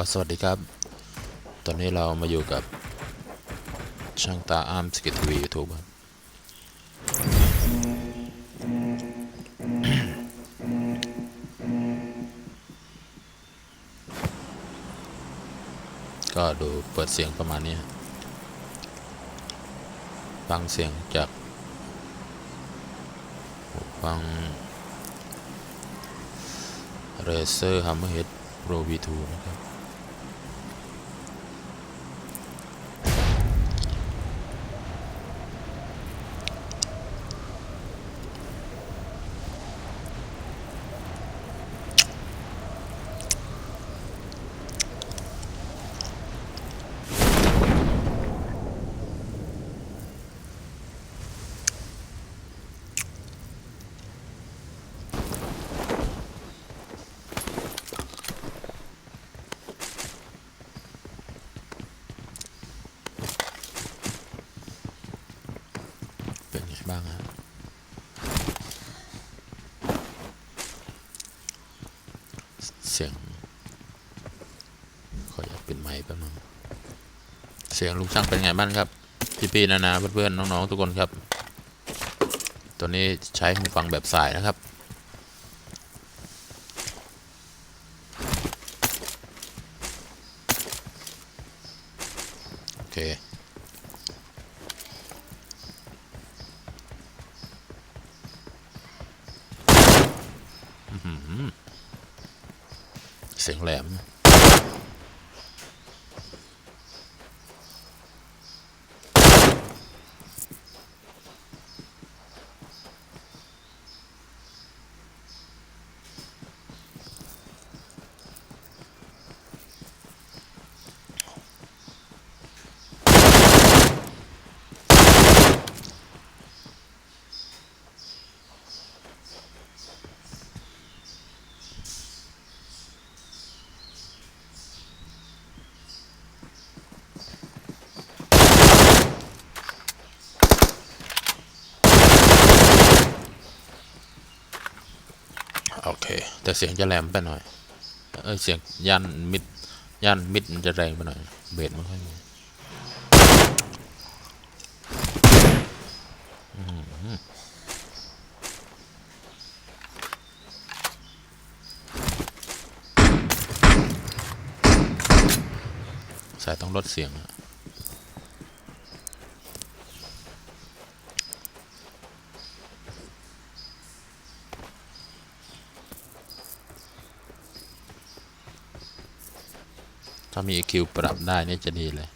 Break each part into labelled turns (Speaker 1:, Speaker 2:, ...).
Speaker 1: ก็สวัสดีครับ ตอนนี้เรามาอยู่กับช่างตาอาร์มสกิททีวียูทูบก็ดูเปิดเสียงประมาณนี้ ฟังเสียงจากฟัง Razer Hammerhead Pro V2 นะครับไงบ้างฮะเสียง ขออยากปิดไมค์แป๊บนึงเสียงลุงช่างเป็นไงบ้างครับพี่ๆนานาเพื่อนๆน้องๆทุกคนครับตัวนี้ใช้หูฟังแบบสายนะครับ โอเค เสีย งแหลม โอเค แต่เสียงจะแหลมไปหน่อย เอ้ยเสียงย่านมิดย่านมิดมันจะแรงไปหน่อย เบสไม่ค่อยมีสายต้องลดเสียงอะ ถ้ามี EQ ปรับได้นี่จะดีเลย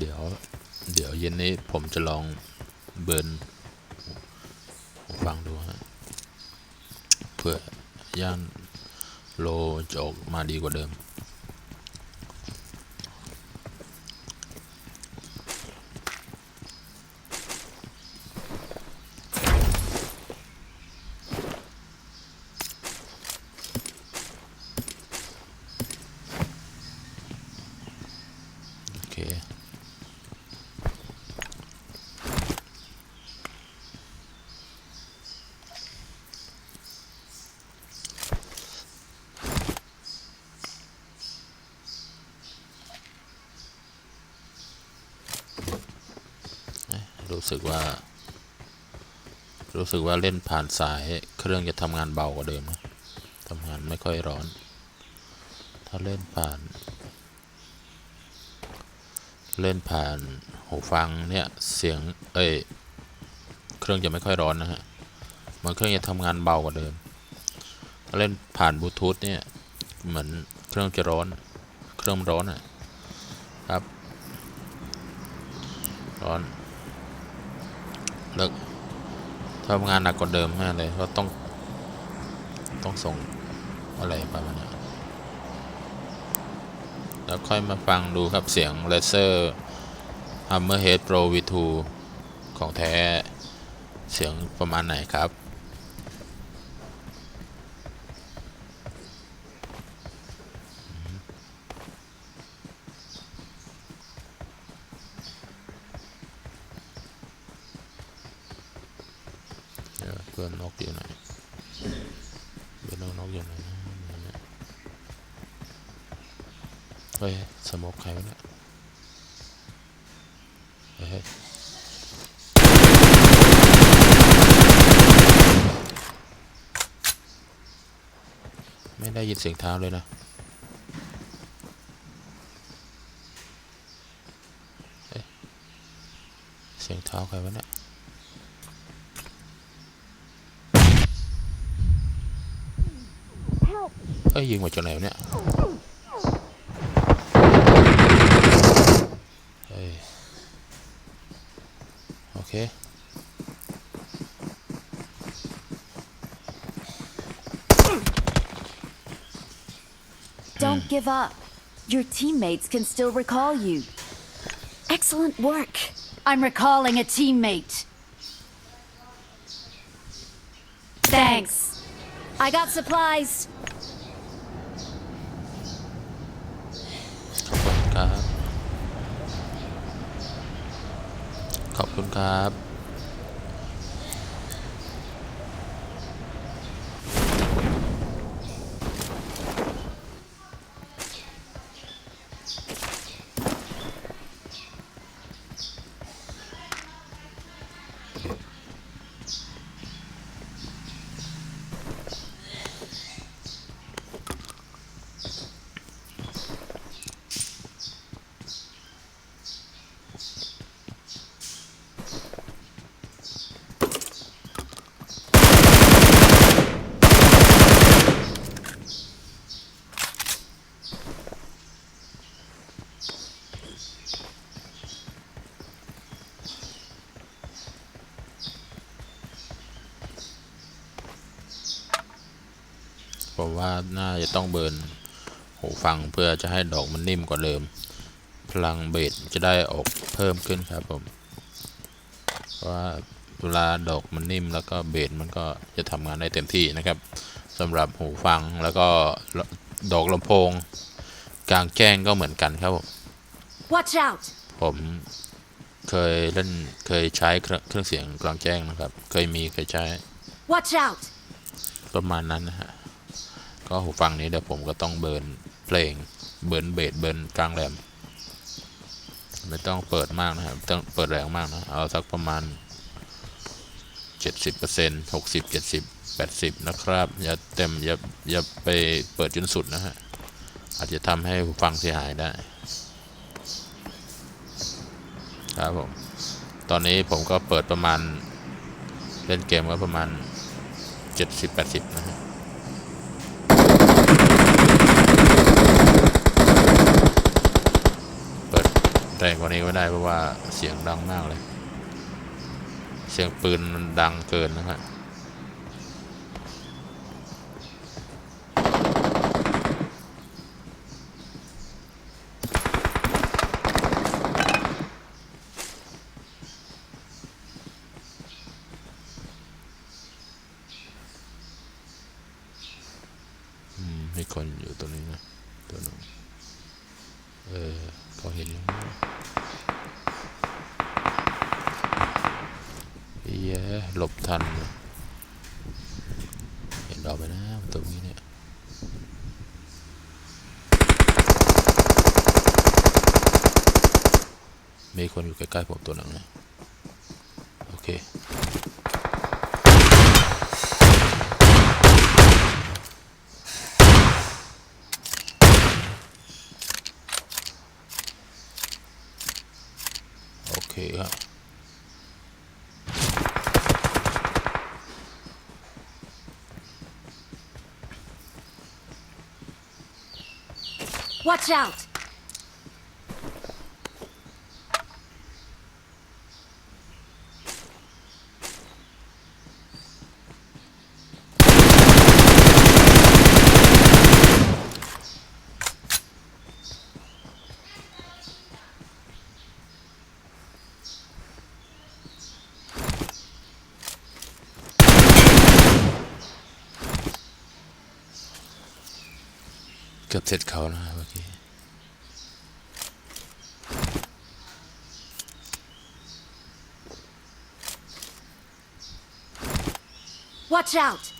Speaker 1: เดี๋ยว เดี๋ ย็นนี้ผมจะลองเบิร์นฟังดูฮะเพื่อย่านโลจะออกมาดีกว่าเดิม โอเค เอ๊ะ รู้สึกว่า รู้สึกว่าเล่นผ่านสายเครื่องจะทำงานเบากว่าเดิมนะทำงานไม่ค่อยร้อน ถ้าเล่นผ่าน เล่นผ่านหูฟังเนี่ยเสียงเอ้ยเครื่องจะไม่ค่อยร้อนนะฮะมันเครื่องจะทำงานเบากว่าเดิมถ้าเล่นผ่านบลูทูธเนี่ยเหมือนเครื่องจะร้อน เครื่องร้อนอะครับร้อน แล้วทำงานหนักกว่าเดิมมากเลยเพราะต้อง ต้องส่งอะไรประมาณนี้แล้วค่อยมาฟังดูครับเสียงเลเซอร์ Hammerhead Pro V2 ของแท้เสียงประมาณไหนครับ เดี๋ยวเพื่อนนกอยู่ไหนเพื่อนนกนกอยู่ไหนนะเนี่ยเฮ้ยสโมกใครวะเนี่ยเฮ้ยไม่ได้ยินเสียงเท้าเลยนะเอ๊ะเสียงเท้าใครวะเนี่ย อ้ยยิงมาจากไหนวะเนี่ย เฮ้ย โอเค
Speaker 2: Don't give up. Your teammates can still recall you. Excellent work. I'm recalling a teammate. Thanks. I got supplies.
Speaker 1: คุณครับ น่าจะต้องเบิร์นหูฟังเพื่อจะให้ดอกมันนิ่มกว่าเดิม พลังเบสจะได้ออกเพิ่มขึ้นครับผมเพราะว่าเวลาดอกมันนิ่มแล้วก็เบสมันก็จะทำงานได้เต็มที่นะครับสำหรับหูฟังแล้วก็ดอกลำโพง กลางแจ้งก็เหมือนกันครับผม
Speaker 2: Watch out.
Speaker 1: ผมเคยเล่นเคยใช้เครื่องเครื่องเสียงกลางแจ้งนะครับ เคยมีเคยใช้
Speaker 2: Watch out.
Speaker 1: ประมาณนั้นนะฮะ ก็หูฟังนี้เดี๋ยวผมก็ต้องเบิร์นเพลง เบิร์นเบสเบิร์นกลางแหลม ไม่ต้องเปิดมากนะครับต้องเปิดแรงมากนะ เอาสักประมาณ 70% 60 70 80 นะครับ อย่าเต็ม อย่า อย่าไปเปิดจนสุดนะฮะ อาจจะทำให้หูฟังเสียหายได้ ครับผม ตอนนี้ผมก็เปิดประมาณ เล่นเกมก็ประมาณ 70-80 นะฮะ เปิด แรงกว่านี้ไม่ได้เพราะว่าเสียงดังมากเลย เสียงปืนมันดังเกินนะฮะ อืมมีคนอยู่ตรงนี้นะตัวหนึงเออเขาเห็นแล้วนะเยหลบทัน เห็นเราไปนะตรงนี้เนี่ยมีคนอยู่ใกล้ๆผมตัวหนึ่งนะ โอเค โอเคครับ
Speaker 2: Watch out.
Speaker 1: เกือบเสร็จเขาแล้วเมื่อกี้
Speaker 2: Watch out!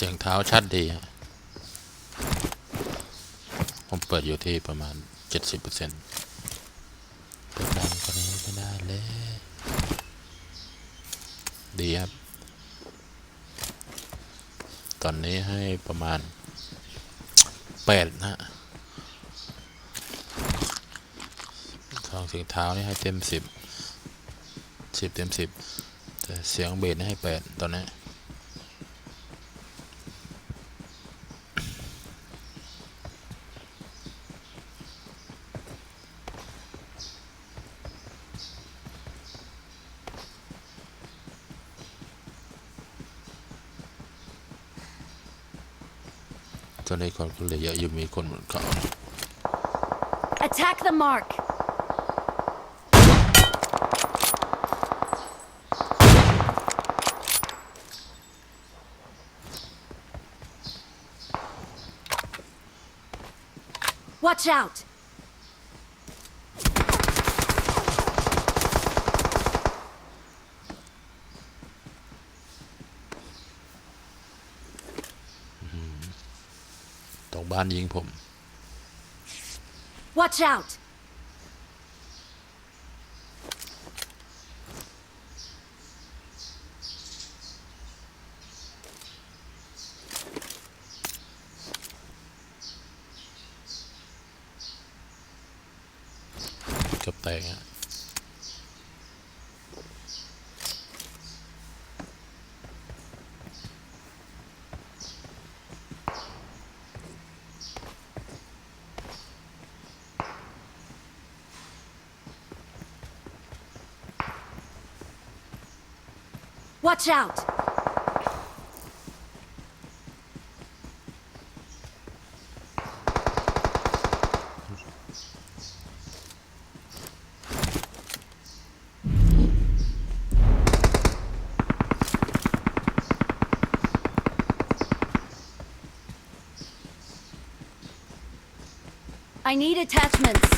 Speaker 1: เสียงเท้าชัดดีฮะผมเปิดอยู่ที่ประมาณ 70%เปิดดังกว่านี้ไม่ได้เลยดีครับ ตอนนี้ให้ประมาณ8นะฮะของเสียงเท้านี่ให้เต็ม 10 10 เต็ม 10 แต่เสียงเบสให้ 8 ตอนนี้ ตอนนี้คนก็เหลยเยอะอยู่มีคนบนเขา
Speaker 2: Attack the mark! Watch out!
Speaker 1: ตรงบ้านยิงผม
Speaker 2: Watch out!
Speaker 1: เกับแตกอะ
Speaker 2: Watch out! I need attachments.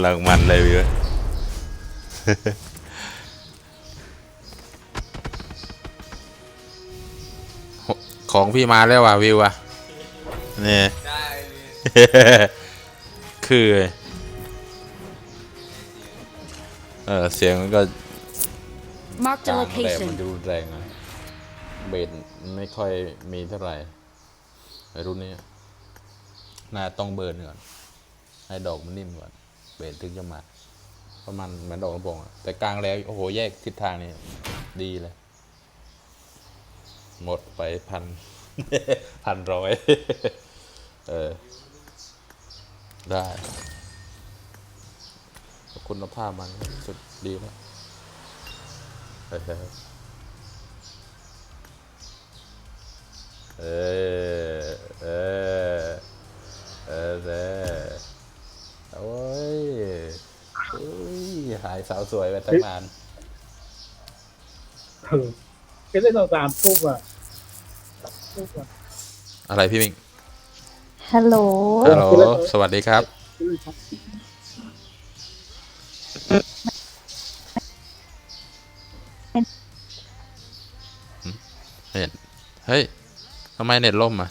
Speaker 1: หลังมันเลยวิวของพี่มาแล้วว่ะวิวอะนี่
Speaker 3: ได้
Speaker 1: คือ เออเสียงมันก็
Speaker 2: Marked
Speaker 1: ก
Speaker 2: a
Speaker 1: ลางแรงมัน
Speaker 2: location.
Speaker 1: ดูแรงนะเบสไม่ค่อยมีเท่าไหร่ไอรุ่นนี้ น่าต้องเบิร์นก่อน ให้ดอกมันนิ่มก่อน เบสถึงจะมา ประมาณเหมือนดอกลำโพงอะแต่กลางแล้ว โอ้โห แยกทิศทางนี่ดีเลย หมดไปพันพันร้อย เออ ได้ คุณภาพมันสุดดีแล้วเออเออเออโอ้ยโอ้ยหาย สาวสวยไปตั้งนาน
Speaker 4: เออก็ได้เราตามปุ๊บอะปุ๊บอะ
Speaker 1: อะไรพี่มิง
Speaker 5: ฮัลโหล
Speaker 1: ฮัลโหล สวัสดีครับ เน็ตเฮ้ยทำไมเน็ตล่มอะ